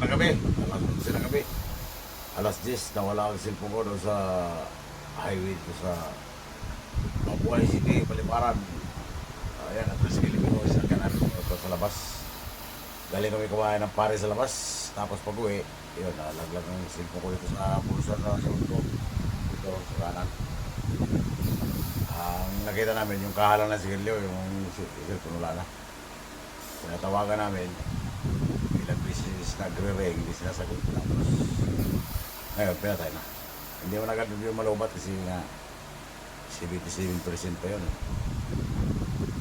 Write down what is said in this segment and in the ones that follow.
na kami. Alas 11 na kami. Alas 10, nawala ang cellphone ko doon sa highway ko sa Mabuhay City, Paliparan. Ayan, at least kilimi ko sa kanan ko sa labas. Galing kami kumain ng pare sa labas. Tapos pag uwi, yun, nalaglag ang cellphone ko dito sa bulsa sa suot ko. Dito sa kanan. Ang nakita namin, yung kahalang na sigarilyo, yung cellphone wala na. Pinatawagan namin, beses nagre-ring, hindi sinasagot. Tapos, ngayon, pinatay na. Hindi mo agad yung malubat kasi nga 77% pa yun. eh.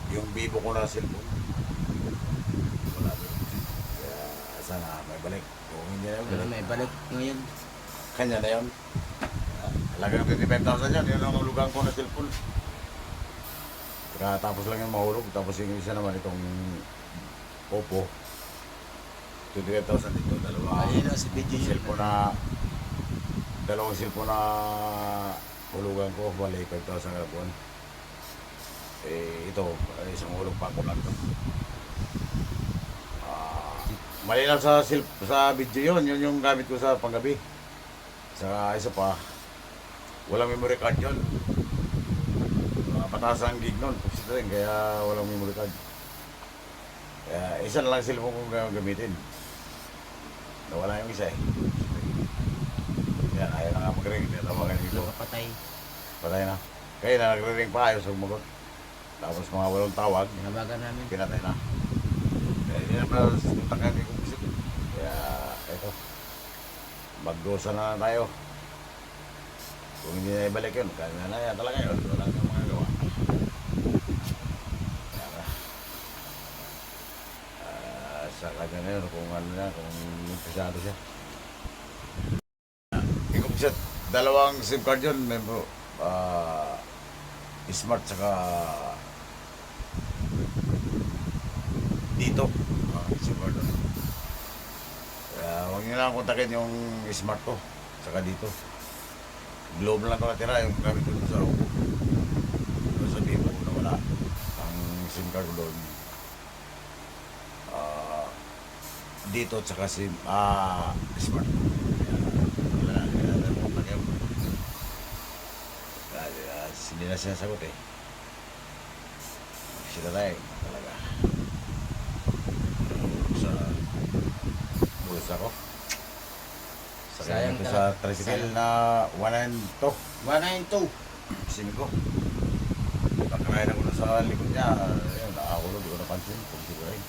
Yung bibo ko na cellphone, wala doon. Kaya sana may balik. Kung hindi na yun, Wala may balik ngayon. kanya na yun. Halagang 25,000 yan, yun ang lugang ko na cellphone. Kaya tapos lang yung mahulog, tapos yung isa naman itong Oppo. 25,000 dito, dalawa. Ayun na si video yun. cellphone na dalawang cellphone na hulugan ko, bali 5,000 kada buwan. Eh, ito, ay, isang hulog pa ako lang ito. Ah, mali lang sa, sil- sa video yun, yun yung gamit ko sa panggabi. Sa isa pa, walang memory card yun. Uh, pataas ang gig nun, kaya walang memory card. Kaya isa na lang cellphone kong ga- gamitin. Nawala yung isa eh. Yan, ayaw na nga mag-ring. Tinatawagan dito. Nakapatay. Patay na. Kaya na nagre-ring pa, ayaw sumagot. Tapos mga walong tawag, Tinabagan namin. pinatay na. Kaya hindi na pala takan ni Kumpisit. Kaya, eto. Magdusa na tayo. Kung hindi na ibalik yun, kaya na yan talaga yun. Wala nang mga gawa. Kaya na. Ah, sa kanya na yun, kung ano na, kung interesado siya. Ikumpisit, dalawang SIM card yun, member, ah, smart saka dito. Ah, SIM card doon. Kaya huwag nyo lang kontakin yung smart ko, saka dito. Globe lang ko natira, yung gamit ko sa upo. Doon sa Vivo na wala. Ang SIM card ko doon. Ah, dito at saka SIM, ah, smart. Wala na, kaya na ah, hindi na sinasagot eh. Sila tayo, talaga. Sa bulsa ko. Sayang Sayang ko sa talaga. tricycle Sayang. na 1 to. 192. Sim ko. Pagkakain ako na sa likod niya, ayun, nakakulog, di ko napansin. Eh.